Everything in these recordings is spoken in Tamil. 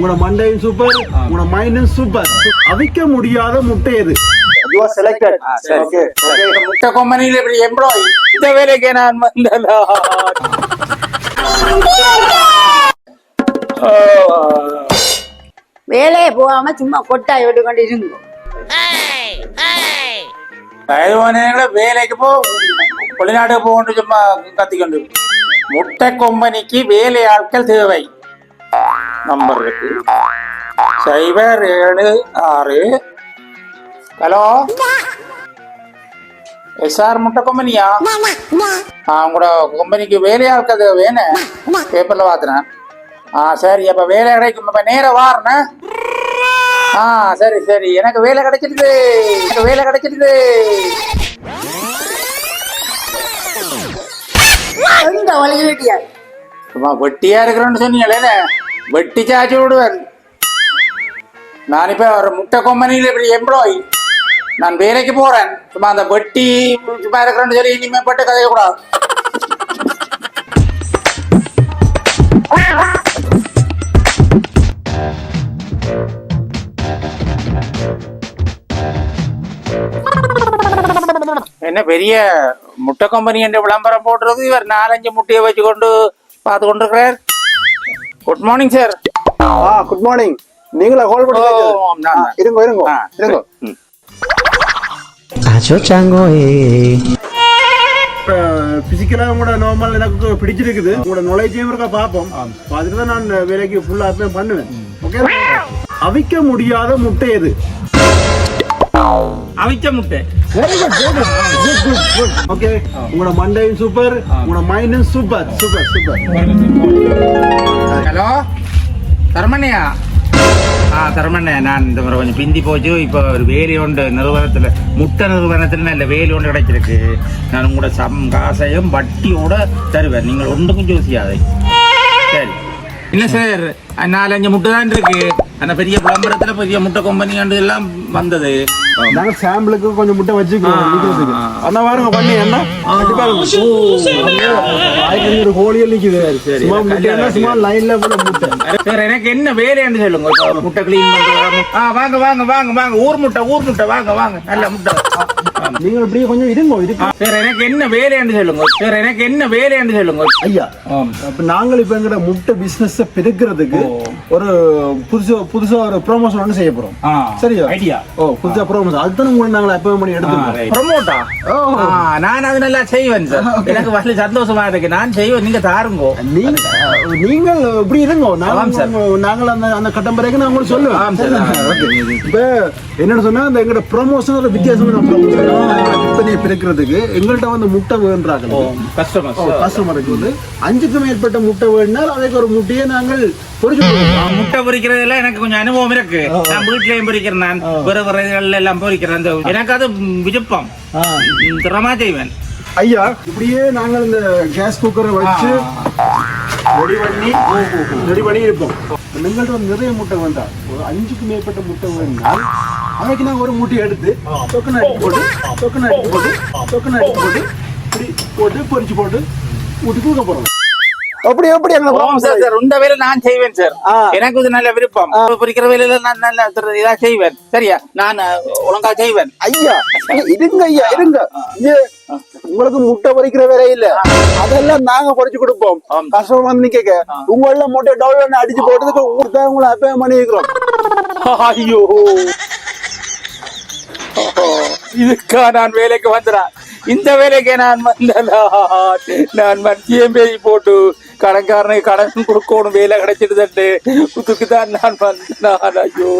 உங்களோட மண்டையும் சூப்பர் உங்களோட மைண்டும் சூப்பர் அவிக்க முடியாத முட்டை ஓகே முட்டை கொம்பனியில் இப்படி எம்ப்ளாயி இந்த வேலைக்கு நான் வந்தலா வேலையை போகாம சும்மா கொட்டாய் விட்டு கொண்டு இருங்க வேலைக்கு போ வெளிநாடு போகணும் சும்மா கத்திக்கொண்டு. முட்டை கொம்பனிக்கு வேலை ஆட்கள் தேவை. நம்பர் இருக்கு. சைபர் ஏழு ஆறு. ஹலோ எஸ்ஆர் முட்டை கொம்பனியா உங்களோட கொம்பனிக்கு வேலை ஆட்கள் தேவைன்னு பேப்பர்ல பார்த்துனேன் ஆ சரி அப்ப வேலை கிடைக்கும். இப்ப நேரம் வாரணே ஆ சரி சரி. எனக்கு வேலை கிடைச்சிருது எனக்கு வேலை கிடைச்சிருது சும்மா வெட்டியா இருக்கிறேன்னு சொன்னீங்களே வெட்டி சாச்சி விடுவேன் நான் இப்ப ஒரு முட்டை கொம்பனியில் இப்படி எம்ப்ளாயி நான் வேலைக்கு போறேன் சும்மா அந்த வெட்டி சும்மா இருக்கிறேன்னு சொல்லி இனிமே பட்டு கதைய கூடாது என்ன பெரிய முட்டை கம்பெனி என்ற விளம்பரம் போடுறது இவர் நாலஞ்சு முட்டையை வச்சு கொண்டு பார்த்து கொண்டிருக்கிறார் குட் மார்னிங் சார் ஆ குட் மார்னிங் நீங்களா கால் ஓ, நான் தான். பண்ணி இருங்க இருங்க இருங்க. ம். Acho chango eh. பிசிக்கலா உங்களோட நார்மல் எனக்கு பிடிச்சிருக்குது. உங்களோட நுழைச்சியும் இருக்கா பார்ப்போம். பார்த்துட்டு தான் நான் வேலைக்கு ஃபுல்லா அப்ளை பண்ணுவேன். ஓகே அவிக்க முடியாத முட்டை எது? அவிச்ச முட்டை. ஓகே உங்களோட மண்டையும் சூப்பர் உங்களோட மைண்டும் சூப்பர் சூப்பர் சூப்பர் ஹலோ? தரமண்ணையா ஆ தர்மண்ணே நான் இந்த முறை கொஞ்சம் பிந்தி போச்சு. இப்போ ஒரு வேலி ஒன்று நிறுவனத்தில் முட்டை நிறுவனத்தில் நல்ல வேலி ஒன்று கிடைச்சிருக்கு. நான் உங்களோட சம் காசையும் வட்டியோட தருவேன். நீங்கள் ஒன்றுக்கும் யோசியாதை இல்லை சார்? நாலஞ்சு முட்டை தான் இருக்கு. அந்த பெரிய விளம்பரத்தில் பெரிய முட்டை கம்பெனி எல்லாம் வந்தது. நாங்க சாம்பிளுக்கு கொஞ்சம் முட்டை வச்சுக்கிறோம். அண்ணா பாருங்க. பண்ணி என்ன கோழிகள் நிக்குது. சரி. சும்மா முட்டைன்னா சும்மா லைன்ல போல முட்டை. சார் எனக்கு என்ன வேலைன்னு சொல்லுங்க. முட்டை கிளீன் பண்றது ஆ வாங்க வாங்க வாங்க வாங்க. ஊர் முட்டை ஊர் முட்டை. வாங்க வாங்க. நல்ல முட்டை. நீங்க இப்படியே கொஞ்சம் இருங்க இருக்கு சார் எனக்கு என்ன வேலைன்னு சொல்லுங்க. சார் எனக்கு என்ன வேலைன்னு சொல்லுங்க. ஐயா அப்ப நாங்கள் இப்ப எங்கட முட்டை பிசினஸ் பெருக்கிறதுக்கு ஒரு புதுசா புதுசா ஒரு ப்ரோமோஷன் ஒன்று செய்ய போறோம். சரியா? ஐடியா ஓ புதுசா ப்ரோமோஷன் அதுதான் உங்களை நாங்கள் எப்போ பண்ணி எடுத்துருக்கோம் ப்ரமோட்டா நான் அது நல்லா செய்வேன் சார் எனக்கு வசதி சந்தோஷமா இருக்கு. நான் செய்வேன் நீங்க தாருங்கோ. நீங்க நீங்கள் இப்படி இருங்க. நாங்கள். நாங்கள் அந்த அந்த கட்டம் பிறகு நான் உங்களுக்கு சொல்லுவேன். இப்ப என்னன்னு சொன்னா இந்த எங்கட ப்ரொமோஷன் ஒரு வித்தியாசமான ப்ரொமோஷன் விற்பனையை பெருக்கிறதுக்கு எங்கள்கிட்ட வந்து முட்டை வேண்டாங்க கஸ்டமர் கஸ்டமருக்கு வந்து அஞ்சுக்கு மேற்பட்ட முட்டை வேணுனால் அதுக்கு ஒரு முட்டையை நாங்கள். முட்டை பொரிக்கிறதுல எனக்கு கொஞ்சம் அனுபவம் இருக்கு. நான் வீட்லயும் பொரிக்கிறேன் நான் வேற வேற இதுகள்ல எல்லாம் பொரிக்கிறேன் அந்த எனக்கு அது விருப்பம். திறமா செய்வேன் ஐயா இப்படியே நாங்கள் இந்த கேஸ் குக்கரை வச்சு ரெடி பண்ணி ரெடி பண்ணி இருப்போம் எங்கள்கிட்ட வந்து நிறைய முட்டை வேண்டாம். ஒரு அஞ்சுக்கு மேற்பட்ட முட்டை வேணும்னால் அன்னைக்கு நாங்கள் ஒரு முட்டையை எடுத்து தொக்கனை அடிச்சு போட்டு தொக்கனை அடிச்சு போட்டு தொக்கனை அடிச்சு போட்டு இப்படி போட்டு பொரிச்சு போட்டு ஊட்டி கொடுக்க போறோம். அப்படி எப்படி சார் சார் இந்த வேலை நான் செய்வேன் சார். எனக்கு இது நல்ல விருப்பம். பொரிக்கிற வேலையில நான் நல்ல திரு- இதா செய்வேன். சரியா? நான் ஒழுங்கா செய்வேன். ஐயா இருங்க ஐயா இருங்க. உங்களுக்கு முட்டை பொரிக்கிற வேலை இல்ல. அதெல்லாம் நாங்க பொரிச்சு கொடுப்போம். கஸ்டமர் வந்து நிக்க உங்கள முட்டை டவுன்லோட் அடிச்சு போட்டதுக்கு ஊர்தான் உங்களை அப்பே பண்ணி வைக்கிறோம் ஐயோ. இதுக்கா நான் வேலைக்கு வந்துறேன் இந்த வேலைக்கு நான் வந்தனா? நான் மத்தியம் பேசி போட்டு கடைக்காரனுக்கு கடன் கொடுக்கணும் வேலை கிடைச்சிடுதட்டு இதுக்கு தான் நான் வந்தேன். ஐயோ.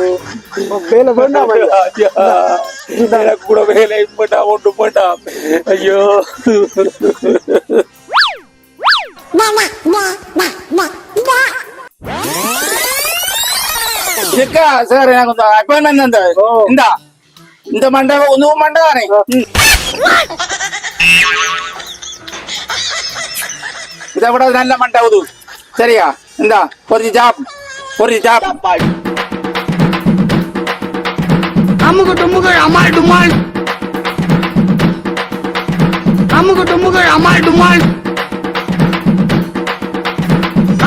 வேலை வேண்டாம் எனக்கு கூட வேலை வேண்டாம் ஒன்று வேண்டாம். ஐயோ. சிக்கா சார் எனக்கு இந்த அப்பாயின்மெண்ட் இந்தா. இந்த மண்டபம் உங்க மண்டபானே இதை விட நல்ல மண்டபம் சரியா? இந்தா ஒரு ஜாப் ஒரு ஜாப் அமுகு டுமுகு அமால் டுமால். அமுகு டுமுகு அமால் டுமால்.